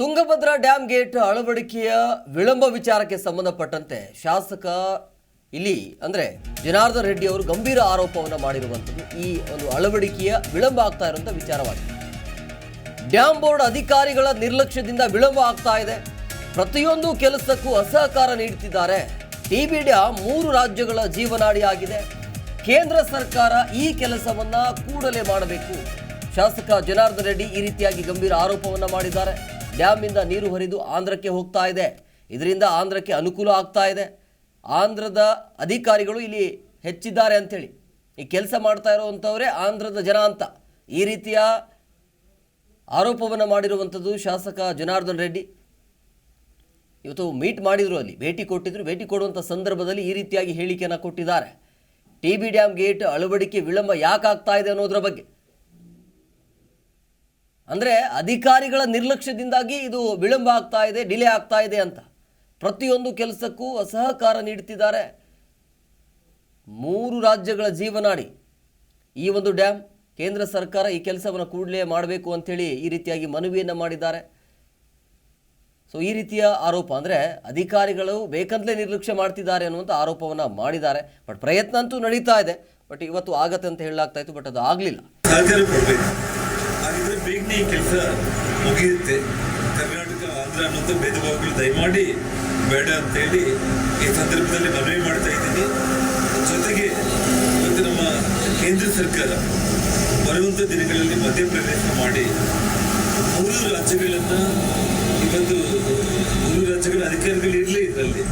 Tungabhadra dam gate ಅಳವಡಿಕೆಯ ವಿಳಂಬ ವಿಚಾರಕ್ಕೆ ಸಂಬಂಧಪಟ್ಟಂತೆ ಶಾಸಕ ಇಲ್ಲಿ ಅಂದ್ರೆ ಜನಾರ್ದನ್ ರೆಡ್ಡಿ ಅವರು ಗಂಭೀರ ಆರೋಪವನ್ನು ಮಾಡಿರುವಂಥದ್ದು. ಈ ಒಂದು ಅಳವಡಿಕೆಯ ವಿಳಂಬ ಆಗ್ತಾ ಇರುವಂಥ ವಿಚಾರವಾಗಿದೆ. ಡ್ಯಾಮ್ ಬೋರ್ಡ್ ಅಧಿಕಾರಿಗಳ ನಿರ್ಲಕ್ಷ್ಯದಿಂದ ವಿಳಂಬ ಆಗ್ತಾ ಇದೆ. ಪ್ರತಿಯೊಂದು ಕೆಲಸಕ್ಕೂ ಅಸಹಕಾರ ನೀಡುತ್ತಿದ್ದಾರೆ. ಟಿಬಿ ಡ್ಯಾಮ್ ಮೂರು ರಾಜ್ಯಗಳ ಜೀವನಾಡಿಯಾಗಿದೆ ಕೇಂದ್ರ ಸರ್ಕಾರ ಈ ಕೆಲಸವನ್ನು ಕೂಡಲೇ ಮಾಡಬೇಕು. ಶಾಸಕ ಜನಾರ್ದನ್ ರೆಡ್ಡಿ ಈ ರೀತಿಯಾಗಿ ಗಂಭೀರ ಆರೋಪವನ್ನು ಮಾಡಿದ್ದಾರೆ. ಡ್ಯಾಮ್ನಿಂದ ನೀರು ಹರಿದು ಆಂಧ್ರಕ್ಕೆ ಹೋಗ್ತಾ ಇದೆ. ಇದರಿಂದ ಆಂಧ್ರಕ್ಕೆ ಅನುಕೂಲ ಆಗ್ತಾ ಇದೆ. ಆಂಧ್ರದ ಅಧಿಕಾರಿಗಳು ಇಲ್ಲಿ ಹೆಚ್ಚಿದ್ದಾರೆ ಅಂಥೇಳಿ. ಈ ಕೆಲಸ ಮಾಡ್ತಾ ಇರುವಂಥವರೇ ಆಂಧ್ರದ ಜನ ಅಂತ. ಈ ರೀತಿಯ ಆರೋಪವನ್ನು ಮಾಡಿರುವಂಥದ್ದು ಶಾಸಕ ಜನಾರ್ದನ್ ರೆಡ್ಡಿ. ಇವತ್ತು ಮೀಟ್ ಮಾಡಿದರು ಅಲ್ಲಿ, ಭೇಟಿ ಕೊಟ್ಟಿದ್ರು. ಭೇಟಿ ಕೊಡುವಂಥ ಸಂದರ್ಭದಲ್ಲಿ ಈ ರೀತಿಯಾಗಿ ಹೇಳಿಕೆಯನ್ನು ಕೊಟ್ಟಿದ್ದಾರೆ. ಟಿ ಬಿ ಡ್ಯಾಮ್ ಗೇಟ್ ಅಳವಡಿಕೆ ವಿಳಂಬ ಯಾಕಾಗ್ತಾ ಇದೆ ಅನ್ನೋದ್ರ ಬಗ್ಗೆ. ಅಂದರೆ ಅಧಿಕಾರಿಗಳ ನಿರ್ಲಕ್ಷ್ಯದಿಂದಾಗಿ ಇದು ವಿಳಂಬ ಆಗ್ತಾ ಇದೆ, ಡಿಲೇ ಆಗ್ತಾ ಇದೆ ಅಂತ. ಪ್ರತಿಯೊಂದು ಕೆಲಸಕ್ಕೂ ಅಸಹಕಾರ ನೀಡುತ್ತಿದ್ದಾರೆ. ಮೂರು ರಾಜ್ಯಗಳ ಜೀವನಾಡಿ ಈ ಒಂದು ಡ್ಯಾಮ್ ಕೇಂದ್ರ ಸರ್ಕಾರ ಈ ಕೆಲಸವನ್ನು ಕೂಡಲೇ ಮಾಡಬೇಕು ಅಂಥೇಳಿ ಈ ರೀತಿಯಾಗಿ ಮನವಿಯನ್ನು ಮಾಡಿದ್ದಾರೆ. ಸೊ ಈ ರೀತಿಯ ಆರೋಪ ಅಂದರೆ ಅಧಿಕಾರಿಗಳು ಬೇಕಂತಲೇ ನಿರ್ಲಕ್ಷ್ಯ ಮಾಡ್ತಿದ್ದಾರೆ ಅನ್ನುವಂಥ ಆರೋಪವನ್ನು ಮಾಡಿದ್ದಾರೆ. ಬಟ್ ಪ್ರಯತ್ನ ಅಂತೂ ನಡೀತಾ ಇದೆ. ಬಟ್ ಇವತ್ತು ಆಗತ್ತೆ ಅಂತ ಹೇಳಲಾಗ್ತಾ ಇತ್ತು ಬಟ್ ಅದು ಆಗಲಿಲ್ಲ. ಬೇಗನೆ ಈ ಕೆಲಸ ಮುಗಿಯುತ್ತೆ. ಕರ್ನಾಟಕ, ಆಂಧ್ರ ಅನ್ನೋಂಥ ಭೇದ ಭಾವಗಳು ದಯಮಾಡಿ ಬೇಡ ಅಂತೇಳಿ ಈ ಸಂದರ್ಭದಲ್ಲಿ ಮನವಿ ಮಾಡ್ತಾ ಇದ್ದೀನಿ. ಜೊತೆಗೆ ಇವತ್ತು ನಮ್ಮ ಕೇಂದ್ರ ಸರ್ಕಾರ ಬರುವಂಥ ದಿನಗಳಲ್ಲಿ ಮಧ್ಯಪ್ರವೇಶ ಮಾಡಿ ಮೂರು ರಾಜ್ಯಗಳನ್ನ ಇವತ್ತು ಮೂರು ರಾಜ್ಯಗಳ ಅಧಿಕಾರಿಗಳು ಇರಲಿ ಇದರಲ್ಲಿ.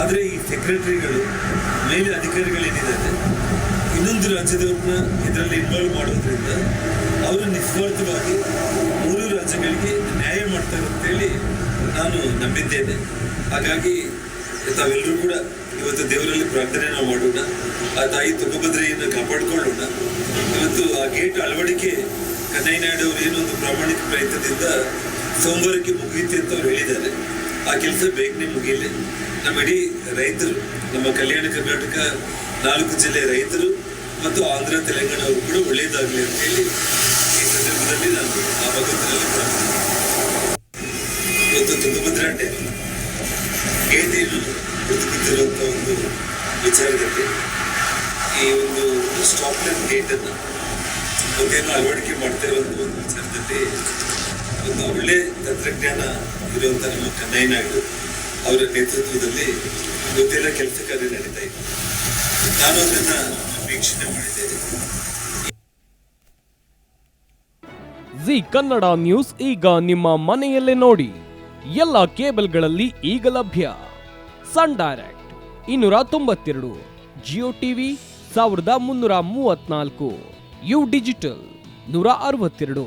ಆದರೆ ಈ ಸೆಕ್ರೆಟರಿಗಳು ಮೇಲೆ ಅಧಿಕಾರಿಗಳೇನಿದ್ದಾರೆ, ಇನ್ನೊಂದು ರಾಜ್ಯದವ್ರನ್ನ ಇದರಲ್ಲಿ ಇನ್ವಾಲ್ವ್ ಮಾಡೋದ್ರಿಂದ ಅವರು ನಿಸ್ವಾರ್ಥವಾಗಿ ಮೂರು ರಾಜ್ಯಗಳಿಗೆ ನ್ಯಾಯ ಮಾಡ್ತಾರೆ ಅಂತೇಳಿ ನಾನು ನಂಬಿದ್ದೇನೆ. ಹಾಗಾಗಿ ತಾವೆಲ್ಲರೂ ಕೂಡ ಇವತ್ತು ದೇವರಲ್ಲಿ ಪ್ರಾರ್ಥನೆ ನಾವು ಮಾಡೋಣ, ಆ ತಾಯಿ ತುಂಗಭದ್ರೆಯನ್ನು ಕಾಪಾಡಿಕೊಳ್ಳೋಣ. ಇವತ್ತು ಆ ಗೇಟ್ ಅಳವಡಿಕೆ ಕನ್ನಯ್ಯನಾಯ್ಡು ಅವರು ಏನೊಂದು ಪ್ರಾಮಾಣಿಕ ಪ್ರಯತ್ನದಿಂದ ಸೋಮವಾರಕ್ಕೆ ಮುಗಿಯುತ್ತೆ ಅಂತ ಅವ್ರು ಹೇಳಿದ್ದಾರೆ. ಆ ಕೆಲಸ ಬೇಗನೆ ಮುಗಿಯಲಿ. ನಮ್ಮ ಇಡೀ ರೈತರು, ನಮ್ಮ ಕಲ್ಯಾಣ ಕರ್ನಾಟಕ ನಾಲ್ಕು ಜಿಲ್ಲೆ ರೈತರು ಮತ್ತು ಆಂಧ್ರ, ತೆಲಂಗಾಣ ಅವರು ಕೂಡ ಒಳ್ಳೆಯದಾಗಲಿ ಅಂತ ಹೇಳಿ ಈ ಸಂದರ್ಭದಲ್ಲಿ ನಾನು ಆ ಪ್ರಾರ್ಥನೆ ಇವತ್ತು ತುಂಗಭದ್ರಾ ಡ್ಯಾಮ್ ಗೇಟೇನು ಕುಳಿತುಕೊಂಡಿರುವಂಥ ಒಂದು ವಿಚಾರದಲ್ಲಿ ಈ ಒಂದು ಸ್ಟಾಪ್ ಲೈನ್ ಗೇಟನ್ನು ಒಂದೇನು ಅಳವಡಿಕೆ ಮಾಡ್ತಾ ಇರುವಂಥ ಒಂದು ವಿಚಾರದಲ್ಲಿ ಒಂದು ಒಳ್ಳೆ ತಂತ್ರಜ್ಞಾನ ಇರುವಂಥ ನಮ್ಮ ಕನ್ನಯ್ಯನಾಯ್ಡು ಅವರ ನೇತೃತ್ವದಲ್ಲಿ ಗೊತ್ತಿಲ್ಲ ಕೆಲಸ ಕಾರ್ಯ ನಡೀತಾ ಇದೆ. ನಾನು ಅದನ್ನ ವೀಕ್ಷಣೆ ಮಾಡಿದ್ದೇನೆ ಜಿ ಕನ್ನಡ ನ್ಯೂಸ್ ಈಗ ನಿಮ್ಮ ಮನೆಯಲ್ಲೇ ನೋಡಿ. ಎಲ್ಲ ಕೇಬಲ್ಗಳಲ್ಲಿ ಈಗ ಲಭ್ಯ. ಸನ್ ಡೈರೆಕ್ಟ್ ಇನ್ನೂರ ತೊಂಬತ್ತೆರಡು, ಜಿಯೋ ಟಿವಿ ಸಾವಿರದ ಮುನ್ನೂರ ಮೂವತ್ನಾಲ್ಕು ಯು ಡಿಜಿಟಲ್ ನೂರ ಅರವತ್ತೆರಡು.